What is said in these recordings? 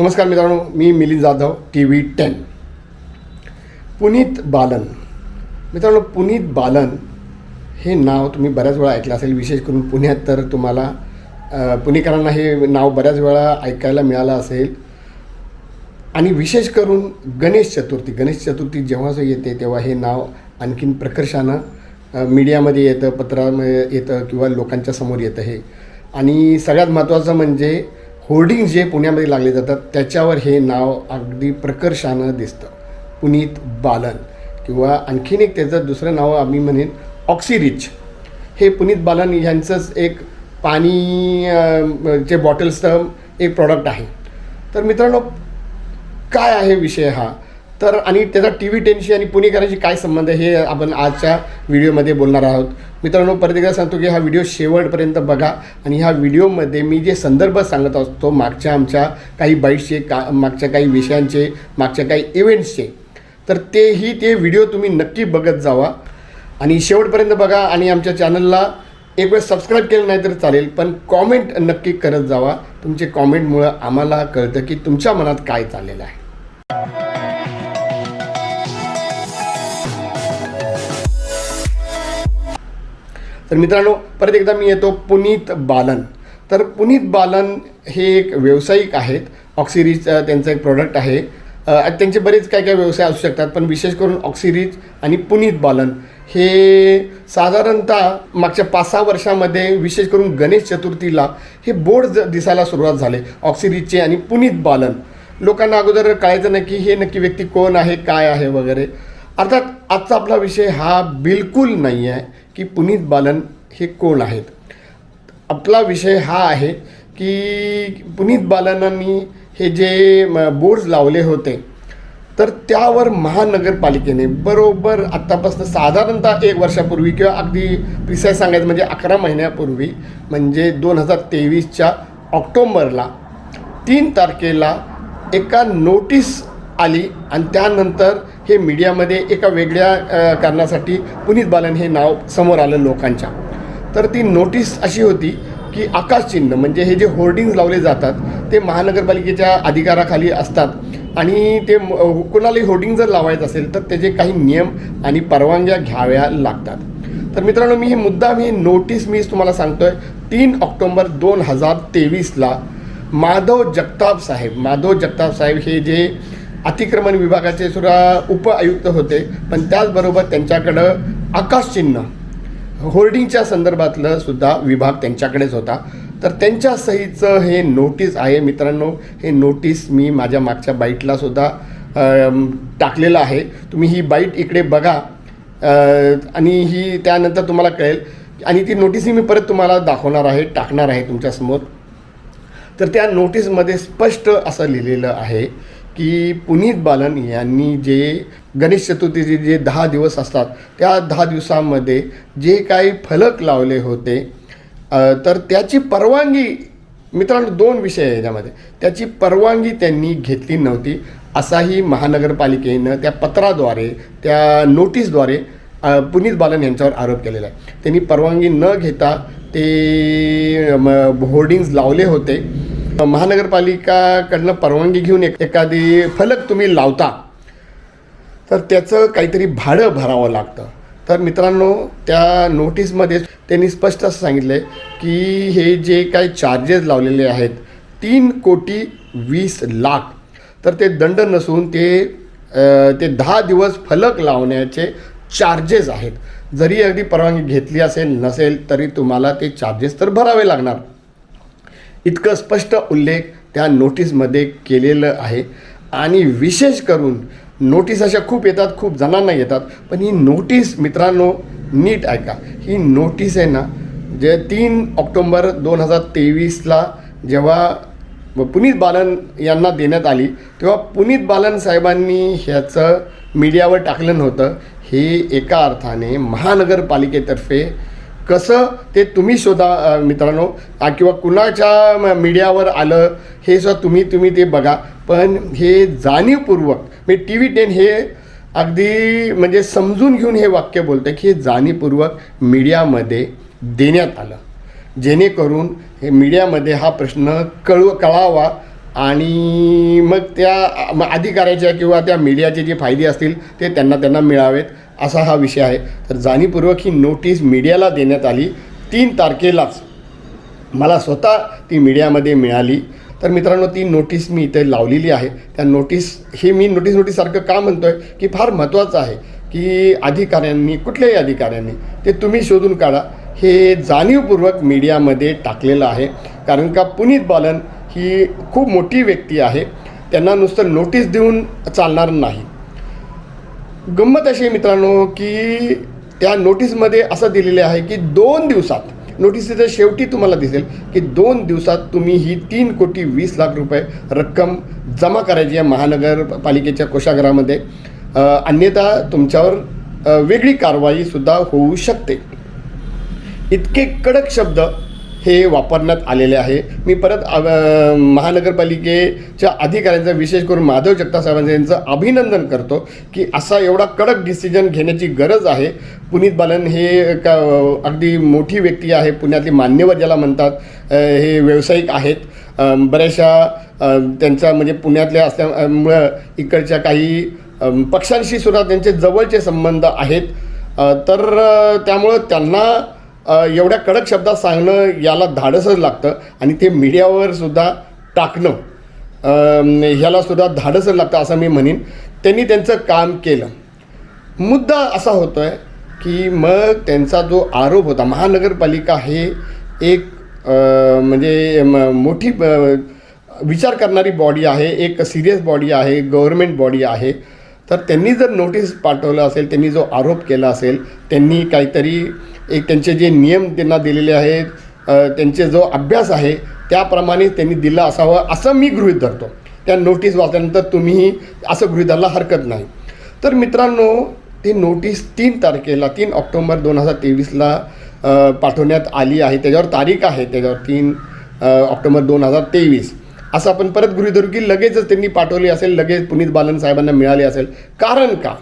नमस्कार मित्रांनो मी Milind Jadhav T V ten. Puneet Balan. मित्रांनो पुनीत बालन हे नाव तुम्ही बऱ्याच वेळा ऐकलं असेल विशेष करून पुण्यात तर तुम्हाला पुणेकरांना हे नाव बऱ्याच वेळा ऐकायला मिळालं असेल. आणि विशेष करून गणेश चतुर्थी गणेश चतुर्थी जेव्हा येते तेव्हा हे नाव आणखीन प्रकर्षानं मीडियामध्ये येतं पत्रामध्ये येतं किंवा लोकांच्या समोर येतं हे. आणि सगळ्यात महत्त्वाचं म्हणजे होर्डिंग जे पुण्यामध्ये लागले जातात त्याच्यावर हे नाव अगदी प्रकर्षानं दिसतं. पुनीत बालन किंवा आणखीन एक त्याचं दुसरं नाव आम्ही म्हणेन ऑक्सिरिच. हे पुनीत बालन यांचंच एक पाणी चे बॉटल्सचं एक प्रॉडक्ट आहे. तर मित्रांनो काय आहे विषय हा? तर आणि त्याचा टी व्ही टेनशी आणि पुणेकरांशी काय संबंध आहे हे आपण आजच्या व्हिडिओमध्ये बोलणार आहोत. मित्रांनो परत एकदा सांगतो की हा व्हिडिओ शेवटपर्यंत बघा आणि ह्या व्हिडिओमध्ये मी जे संदर्भ सांगत असतो मागच्या आमच्या काही बाईट्सचे का मागच्या काही विषयांचे मागच्या काही इव्हेंट्सचे तर तेही ते व्हिडिओ तुम्ही नक्की बघत जावा. आणि शेवटपर्यंत बघा आणि आमच्या चॅनलला एक वेळ सबस्क्राईब केलं नाही तर चालेल पण कॉमेंट नक्की करत जावा. तुमचे कॉमेंटमुळं आम्हाला कळतं की तुमच्या मनात काय चाललेलं आहे. तर मित्रांनो परत एकदा मी येतो पुनीत बालन. तर पुनीत बालन हे एक व्यावसायिक आहेत. ऑक्सिरीज त्यांचं एक प्रोडक्ट आहे. त्यांचे बरेच काय काय व्यवसाय असू शकतात पण विशेष करून ऑक्सिरीज आणि पुनीत बालन हे साधारणतः मागच्या पाच सहा वर्षामध्ये विशेष करून गणेश चतुर्थीला हे बोर्ड ज- दिसायला सुरुवात झाले ऑक्सिरीजचे आणि पुनीत बालन. लोकांना अगोदर कळायचं नाही की हे नक्की व्यक्ती कोण आहे काय आहे वगैरे. अर्थात आजचा आपला विषय हा बिलकुल नाही आहे की पुनीत बालन हे कोण आहेत? आपला विषय हा आहे की पुनीत बालनांनी हे जे बोर्ड्स लावले होते तर त्यावर महानगरपालिकेने बरोबर आत्तापासून साधारणतः एक वर्षापूर्वी किंवा अगदी प्रिसाईज सांगायचं म्हणजे अकरा महिन्यापूर्वी म्हणजे दोन हजार तेवीसच्या ऑक्टोंबरला तीन तारखेला एका नोटीस आली आणि त्यानंतर हे मीडियामध्ये एका वेगळ्या कारणासाठी पुनीत बालन हे नाव समोर आलं लोकांच्या. तर ती नोटीस अशी होती की आकाशचिन्ह म्हणजे हे जे होर्डिंग्ज लावले जातात ते महानगरपालिकेच्या अधिकाराखाली असतात आणि ते कुणालाही कोणालाही होर्डिंग जर लावायचं असेल तर त्याचे काही नियम आणि परवानग्या घ्याव्या लागतात. तर मित्रांनो मी हे मुद्दा मी नोटीस मी तुम्हाला सांगतोय तीन ऑक्टोंबर दोन हजार तेवीसला माधव जगताप साहेब माधव जगताप साहेब हे जे अतिक्रमण विभागाचे सुद्धा उप आयुक्त होते पण त्याचबरोबर त्यांच्याकडं आकाशचिन्ह होर्डिंगच्या संदर्भातलं सुद्धा विभाग त्यांच्याकडेच होता. तर त्यांच्या सहीचं हे नोटीस आहे मित्रांनो हे नोटीस मी माझ्या मागच्या बाईटला सुद्धा टाकलेलं आहे. तुम्ही ही बाईट इकडे बघा आणि ही त्यानंतर तुम्हाला कळेल. आणि ती नोटीसही मी परत तुम्हाला दाखवणार आहे टाकणार आहे तुमच्यासमोर तर त्या नोटीसमध्ये स्पष्ट असं लिहिलेलं आहे की पुनीत बालन यांनी जे गणेश चतुर्थीचे जे दहा दिवस असतात त्या दहा दिवसामध्ये जे काही फलक लावले होते तर त्याची परवानगी मित्रांनो दोन विषय आहे याच्यामध्ये. त्याची परवानगी त्यांनी घेतली नव्हती. असाही महानगरपालिकेनं त्या पत्राद्वारे त्या नोटीसद्वारे पुनीत बालन यांच्यावर आरोप केलेला आहे. त्यांनी परवानगी न घेता ते होर्डिंग्ज लावले होते. महानगरपालिकाकडनं परवानगी घेऊन एक एखादी फलक तुम्ही लावता तर त्याचं काहीतरी भाडं भरावं लागतं. तर मित्रांनो त्या नोटीसमध्ये त्यांनी स्पष्ट असं सांगितलं आहे की हे जे काही चार्जेस लावलेले आहेत तीन कोटी वीस लाख. तर ते दंड नसून ते ते दहा दिवस फलक लावण्याचे चार्जेस आहेत. जरी अगदी परवानगी घेतली असेल नसेल तरी तुम्हाला ते चार्जेस तर भरावे लागणार. इतकं स्पष्ट उल्लेख त्या नोटीसमध्ये केलेलं आहे. आणि विशेष करून नोटीस अशा खूप येतात खूप जणांना येतात. पण ही नोटीस मित्रांनो नीट ऐका. ही नोटीस आहे ना जे तीन ऑक्टोंबर दोन हजार तेवीसला जेव्हा पुनीत बालन यांना देण्यात आली तेव्हा पुनीत बालन साहेबांनी ह्याचं मीडियावर टाकलं नव्हतं. हे एका अर्थाने महानगरपालिकेतर्फे कसं ते तुम्ही शोधा मित्रांनो किंवा कुणाच्या मीडियावर आलं हे सुद्धा तुम्ही तुम्ही ते बघा. पण हे जाणीवपूर्वक मी टी व्ही टेन हे अगदी म्हणजे समजून घेऊन हे वाक्य बोलतं की हे जाणीवपूर्वक मीडियामध्ये देण्यात आलं. जेणेकरून हे मीडियामध्ये हा प्रश्न कळव कळावा. आणि मग त्या मग अधिकाऱ्याच्या किंवा त्या मीडियाचे जे फायदे असतील ते त्यांना त्यांना मिळावेत असा हा विषय आहे. तर जाणीवपूर्वक ही नोटीस मीडियाला देण्यात आली. तीन तारखेलाच मला स्वतः ती मीडियामध्ये मिळाली. तर मित्रांनो ती नोटीस मी इथे लावलेली आहे. त्या नोटीस हे मी नोटीस नोटीससारखं का म्हणतो आहे की फार महत्त्वाचं आहे की अधिकाऱ्यांनी कुठल्याही अधिकाऱ्यांनी ते तुम्ही शोधून काढा. हे जाणीवपूर्वक मीडियामध्ये टाकलेलं आहे. कारण का पुनीत बालन ही खूप मोठी व्यक्ती आहे. त्यांना नुसतं नोटीस देऊन चालणार नाही. गंमत अशी आहे मित्रांनो की त्या नोटीसमध्ये असं दिलेलं आहे की दोन दिवसात नोटीसीच्या शेवटी तुम्हाला दिसेल की दोन दिवसात तुम्ही ही तीन कोटी वीस लाख रुपये रक्कम जमा करायची आहे महानगरपालिकेच्या कोषागारामध्ये. अन्यथा तुमच्यावर वेगळी कारवाईसुद्धा होऊ शकते. इतके कडक शब्द हे वापरण्यात आलेले आहे. मी परत महानगरपालिकेच्या अधिकाऱ्यांचं विशेष करून माधव जगताप साहेबांचं यांचं अभिनंदन करतो की असा एवढा कडक डिसिजन घेण्याची गरज आहे. पुनीत बालन हे का अगदी मोठी व्यक्ती आहे. पुण्यातली मान्यवर ज्याला म्हणतात हे व्यावसायिक आहेत. बऱ्याचशा त्यांचा म्हणजे पुण्यातल्या असल्यामुळं इकडच्या काही पक्षांशी सुद्धा त्यांचे जवळचे संबंध आहेत. तर त्यामुळं त्यांना एवढ्या कडक शब्दात सांगणं याला धाडसच लागतं आणि ते मीडियावर सुद्धा टाकणं ह्यालासुद्धा धाडसच लागतं असं मी म्हणेन. त्यांनी त्यांचं काम केलं. मुद्दा असा होतो आहे की मग त्यांचा जो आरोप होता महानगरपालिका हे एक म्हणजे मोठी विचार करणारी बॉडी आहे एक सिरियस बॉडी आहे गव्हर्मेंट बॉडी आहे. तर त्यांनी जर नोटीस पाठवलं असेल त्यांनी जो आरोप केला असेल त्यांनी काहीतरी एक त्यांचे जे नियम त्यांना दिलेले आहेत त्यांचे जो अभ्यास आहे त्याप्रमाणे त्यांनी दिला असावं असं मी गृहित धरतो. त्या नोटीस वाचल्यानंतर तुम्हीही असं गृहित धरायला हरकत नाही. तर मित्रांनो ती नोटीस तीन तारखेला तीन ऑक्टोंबर दोन हजार तेवीसला पाठवण्यात आली आहे. त्याच्यावर तारीख आहे त्याच्यावर तीन ऑक्टोबर दोन हजार तेवीस. असं आपण परत गृहित धरू की लगेचच त्यांनी पाठवली असेल लगेच पुनीत बालन साहेबांना मिळाली असेल. कारण का?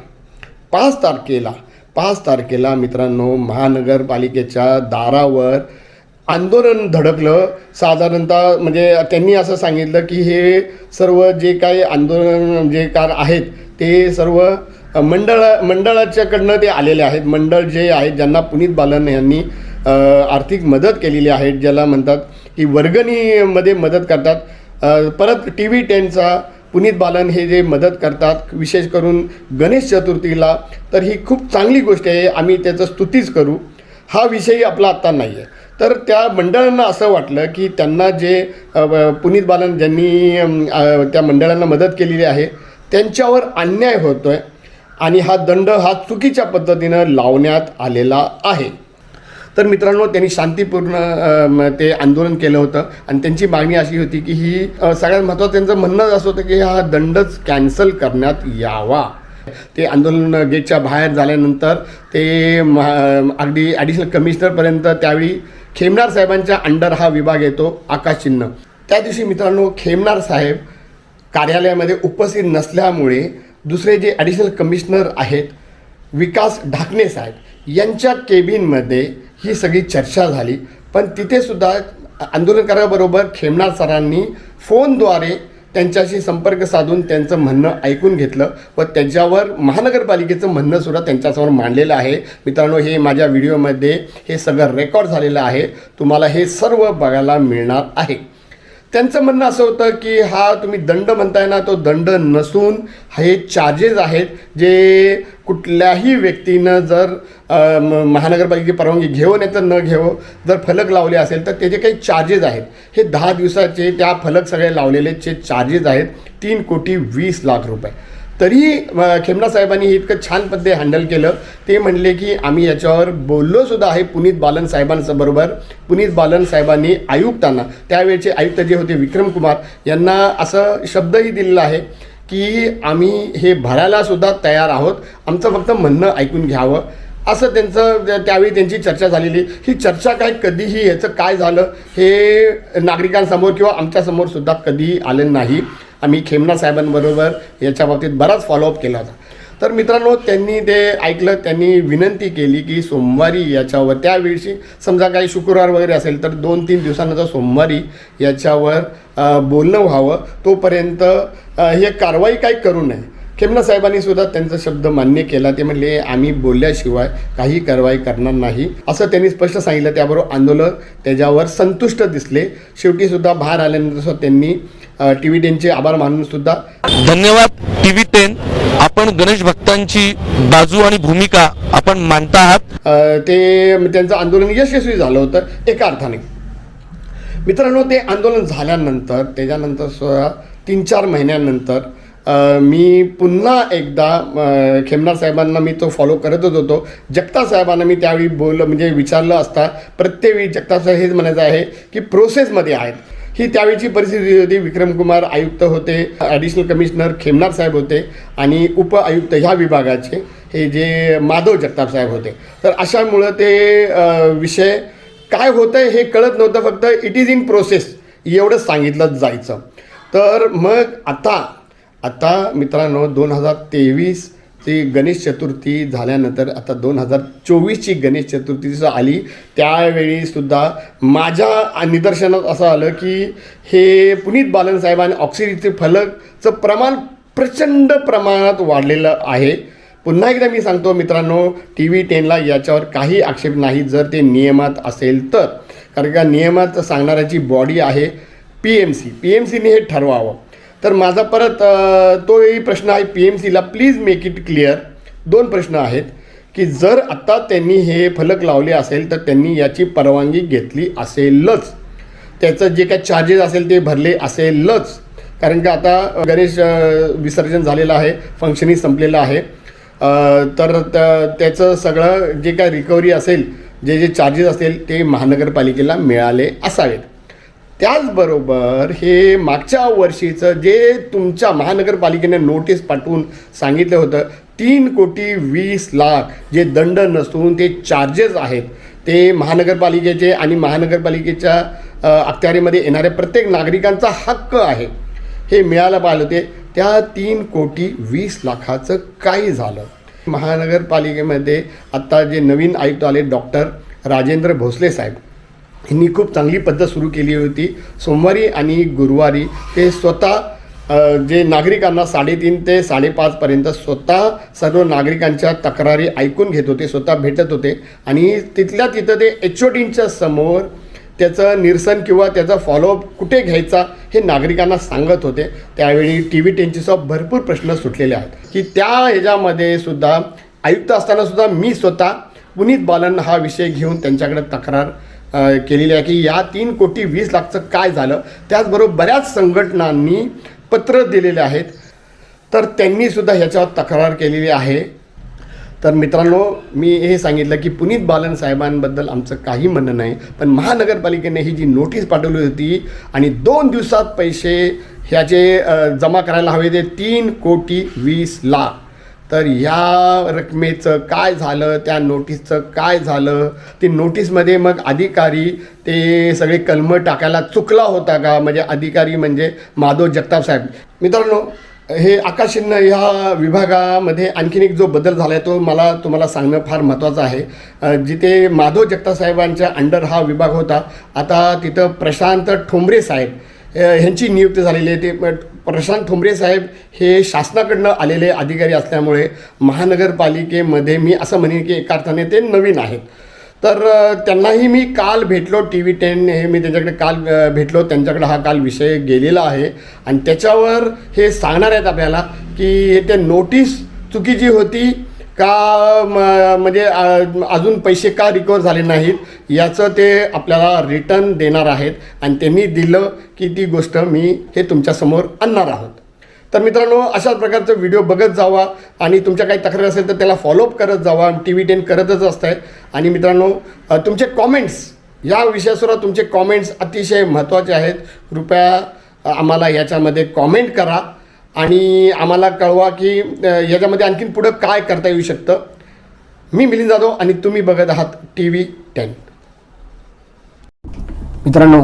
पाच तारखेला पाच तारखेला मित्रांनो महानगरपालिकेच्या दारावर आंदोलन धडकलं. साधारणतः म्हणजे त्यांनी असं सांगितलं की हे सर्व जे काही आंदोलन जे कार आहेत ते सर्व मंडळ मंडळाच्याकडनं ते आलेले आहेत. मंडळ जे आहेत ज्यांना पुनीत बालन यांनी आर्थिक मदत केलेली आहे ज्याला म्हणतात की वर्गणीमध्ये मदत करतात. परत टी व्ही टेनचा पुनीत बालन हे जे मदत करतात विशेष करून गणेश चतुर्थीला तर ही खूप चांगली गोष्ट आहे आम्ही त्याचं स्तुतीच करू. हा विषय आपला आत्ता नाही आहे तर त्या मंडळांना असं वाटलं की त्यांना जे पुनीत बालन ज्यांनी त्या मंडळांना मदत केलेली आहे त्यांच्यावर अन्याय होतो आहे आणि हा दंड हा चुकीच्या पद्धतीनं लावण्यात आलेला आहे. तर मित्रांनो त्यांनी शांतीपूर्ण म, ते आंदोलन केलं होतं. आणि त्यांची मागणी अशी होती की ही सगळ्यात महत्त्वाचं त्यांचं म्हणणं असं होतं की हा दंडच कॅन्सल करण्यात यावा. ते आंदोलन गेटच्या बाहेर झाल्यानंतर ते महा अगदी ॲडिशनल कमिशनरपर्यंत त्यावेळी खेमनार साहेबांच्या अंडर हा विभाग येतो आकाशचिन्ह त्या दिवशी मित्रांनो खेमनार साहेब कार्यालयामध्ये उपस्थित नसल्यामुळे दुसरे जे ॲडिशनल कमिशनर आहेत विकास ढाकणे साहेब यांच्या केबिनमध्ये ही सगळी चर्चा झाली. पण तिथे सुद्धा आंदोलनकाराबरोबर खेमणार सरांनी फोनद्वारे त्यांच्याशी संपर्क साधून त्यांचं म्हणणं ऐकून घेतलं व त्यांच्यावर महानगरपालिकेचं म्हणणंसुद्धा त्यांच्यासमोर मांडलेलं आहे. मित्रांनो हे माझ्या व्हिडिओमध्ये हे सगळं रेकॉर्ड झालेलं आहे. तुम्हाला हे सर्व बघायला मिळणार आहे. त्यांचं म्हणणं असं होतं की हा तुम्ही दंड म्हणताय ना तो दंड नसून हे चार्जेस आहेत जे कुठल्याही व्यक्तीनं जर म- महानगरपालिकेची परवानगी घेऊ नाही तर न घेऊ जर फलक लावले असेल तर त्याचे काही चार्जेस आहेत. हे दहा दिवसाचे त्या फलक सगळे लावलेले जे चार्जेस आहेत तीन कोटी वीस लाख रुपये. तरी खेमना साहेबांनी हे इतकं छान पद्धती हँडल केलं. ते म्हणले की आम्ही याच्यावर बोललोसुद्धा आहे पुनीत बालन साहेबांबरोबर पुनीत बालन साहेबांनी आयुक्तांना त्यावेळचे आयुक्त जे होते विक्रम कुमार यांना असं शब्दही दिलेला आहे. की आम्ही हे भरायला सुद्धा तयार आहोत. आमचं फक्त म्हणणं ऐकून घ्यावं. असं त्यांचं त्यावेळी त्यांची चर्चा झालेली. ही चर्चा काय कधीही ह्याचं काय झालं हे नागरिकांसमोर किंवा आमच्यासमोर सुद्धा कधीही आलं नाही. आम्ही खेमना साहेबांबरोबर याच्या बाबतीत बराच फॉलोअप केला होता. तर मित्रांनो त्यांनी ते ऐकलं त्यांनी विनंती केली की सोमवारी याच्यावर त्यावेळी समजा काही शुक्रवार वगैरे असेल तर दोन तीन दिवसानंतर सोमवारी याच्यावर बोलणं व्हावं. तोपर्यंत हे कारवाई काही करू नये. खेमना साहेबांनी सुद्धा त्यांचा शब्द मान्य केला. ते म्हणले आम्ही बोलल्याशिवाय काही कारवाई करणार नाही. असं त्यांनी स्पष्ट सांगितलं. त्याबरोबर आंदोलन त्याच्यावर संतुष्ट दिसले. शेवटी सुद्धा बाहेर आल्यानंतर त्यांनी टी व्ही टेनचे आभार मानून सुद्धा धन्यवाद. टी व्ही टेन आपण गणेश भक्तांची बाजू आणि भूमिका आपण मानता आहात. ते त्यांचं आंदोलन यशस्वी झालं होतं एका अर्थाने. मित्रांनो ते आंदोलन झाल्यानंतर त्याच्यानंतर तीन चार महिन्यानंतर मी पुन्हा एकदा खेमनार साहेबांना मी तो फॉलो करतच होतो. जगताप साहेबांना मी त्यावेळी बोल म्हणजे विचारलं असता प्रत्येक वेळी जगताप साहेब हेच म्हणायचं आहे की प्रोसेसमध्ये आहेत. ही त्यावेळीची परिस्थिती होती. विक्रमकुमार आयुक्त होते ॲडिशनल कमिशनर खेमनार साहेब होते आणि उप आयुक्त ह्या विभागाचे हे जे माधव जगताप साहेब होते. तर अशामुळं ते विषय काय होतं आहे हे कळत नव्हतं. फक्त इट इज इन प्रोसेस एवढंच सांगितलं जायचं. तर मग आता आता मित्रांनो दोन हजार तेवीस ती गणेश चतुर्थी झाल्यानंतर आता दोन हजार चोवीसची गणेश चतुर्थी जसं आली त्यावेळीसुद्धा माझ्या निदर्शनात असं आलं की हे पुनीत बालन साहेबांनी ऑक्सिजनचे फलकचं प्रमाण प्रचंड प्रमाणात वाढलेलं आहे. पुन्हा एकदा मी सांगतो मित्रांनो टी व्ही टेनला याच्यावर काही आक्षेप नाही जर ते नियमात असेल तर. कारण का नियमात सांगणाऱ्याची बॉडी आहे P M C P M सीने हे ठरवावं. तर माझा परत तोही प्रश्न आहे पी एम सीला प्लीज मेक इट क्लिअर दोन प्रश्न आहेत की जर आत्ता त्यांनी हे फलक लावले असेल तर त्यांनी याची परवानगी घेतली असेलच. त्याचं जे काय चार्जेस असेल ते भरले असेलच. कारण का आता गणेश विसर्जन झालेलं आहे फंक्शनही संपलेलं आहे. तर त- त्याचं सगळं जे काय रिकव्हरी असेल जे जे चार्जेस असेल ते महानगरपालिकेला मिळाले असावेत. त्याचबरोबर हे मागच्या वर्षीचं जे तुमच्या महानगरपालिकेने नोटीस पाठवून सांगितलं होतं तीन कोटी वीस लाख जे दंड नसून ते चार्जेस आहेत ते महानगरपालिकेचे आणि महानगरपालिकेच्या अखत्यारीमध्ये येणाऱ्या प्रत्येक नागरिकांचा हक्क आहे. हे मिळायला पाहिलं होते. त्या तीन कोटी वीस लाखाचं काही झालं. महानगरपालिकेमध्ये आत्ता जे नवीन आयुक्त आले डॉक्टर राजेंद्र भोसले साहेब यांनी खूप चांगली पद्धत सुरू केली होती. सोमवारी आणि गुरुवारी ते स्वतः जे नागरिकांना साडेतीन ते साडेपाचपर्यंत स्वतः सर्व नागरिकांच्या तक्रारी ऐकून घेत होते स्वतः भेटत होते. आणि तिथल्या तिथं ते एच ओ टींच्या समोर त्याचं निरसन किंवा त्याचा फॉलोअप कुठे घ्यायचा हे नागरिकांना सांगत होते. त्यावेळी टी व्ही टेनचेसुद्धा भरपूर प्रश्न सुटलेले आहेत. की त्या ह्याच्यामध्ये सुद्धा आयुक्त असतानासुद्धा मी स्वतः पुनीत बालन हा विषय घेऊन त्यांच्याकडे तक्रार केलेली आहे की या तीन कोटी वीस लाखचं काय झालं? त्याचबरोबर बऱ्याच संघटनांनी पत्र दिलेले आहेत. तर त्यांनीसुद्धा ह्याच्यावर तक्रार केलेली आहे. तर मित्रांनो मी हे सांगितलं की पुनीत बालन साहेबांबद्दल आमचं काही म्हणणं नाही पण महानगरपालिकेने ही जी नोटीस पाठवली होती आणि दोन दिवसात पैसे ह्याचे जमा करायला हवे ते तीन कोटी वीस लाख. तर ह्या रकमेचं काय झालं त्या नोटीसचं काय झालं? ती नोटीसमध्ये मग अधिकारी ते सगळे कलमं टाकायला चुकला होता का? म्हणजे अधिकारी म्हणजे माधव जगताप साहेब. मित्रांनो हे आकाशिन्न ह्या विभागामध्ये आणखीन एक जो बदल झाला आहे तो मला तुम्हाला सांगणं फार महत्त्वाचं आहे. जिथे माधव जगताप साहेबांच्या अंडर हा विभाग होता आता तिथं प्रशांत ठोंबरे साहेब ह्यांची नियुक्ती झालेली आहे. ते प्रशांत ठोंबरे साहेब हे शासनाकडनं आलेले अधिकारी असल्यामुळे महानगरपालिकेमध्ये मी असं म्हणेन की एका अर्थाने ते नवीन आहेत. तर त्यांनाही मी काल भेटलो टी व्ही टेन हे मी त्यांच्याकडे काल भेटलो. त्यांच्याकडे हा काल विषय गेलेला आहे. आणि त्याच्यावर हे सांगणार आहेत आपल्याला की ते नोटीस चुकीची होती का म- म्हणजे अजून पैसे का रिकवर झाले नाहीत याचं ते आपल्याला रिटर्न देणार आहेत. आणि त्यांनी दिलं की ती गोष्ट मी हे तुमच्यासमोर आणणार आहोत. तर मित्रांनो अशाच प्रकारचं व्हिडिओ बघत जावा. आणि तुमच्या काही तक्रार असेल तर त्याला फॉलोअप करत जावा. टी व्ही टेन करतच असतंय. आणि मित्रांनो तुमचे कॉमेंट्स या विषयासुद्धा तुमचे कॉमेंट्स अतिशय महत्त्वाचे आहेत. कृपया आम्हाला याच्यामध्ये कॉमेंट करा. आणि आम्हाला कळवा की याच्यामध्ये आणखीन पुढं काय करता येऊ शकतं. मी मिलिंद जाधव आणि तुम्ही बघत आहात टी व्ही टेन. मित्रांनो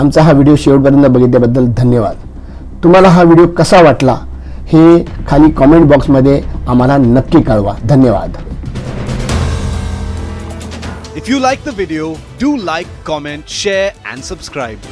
आमचा हा व्हिडिओ शेवटपर्यंत बघितल्याबद्दल धन्यवाद. तुम्हाला हा व्हिडिओ कसा वाटला हे खाली कॉमेंट बॉक्समध्ये आम्हाला नक्की कळवा. धन्यवाद. If you like the video, do like, comment, share, and subscribe.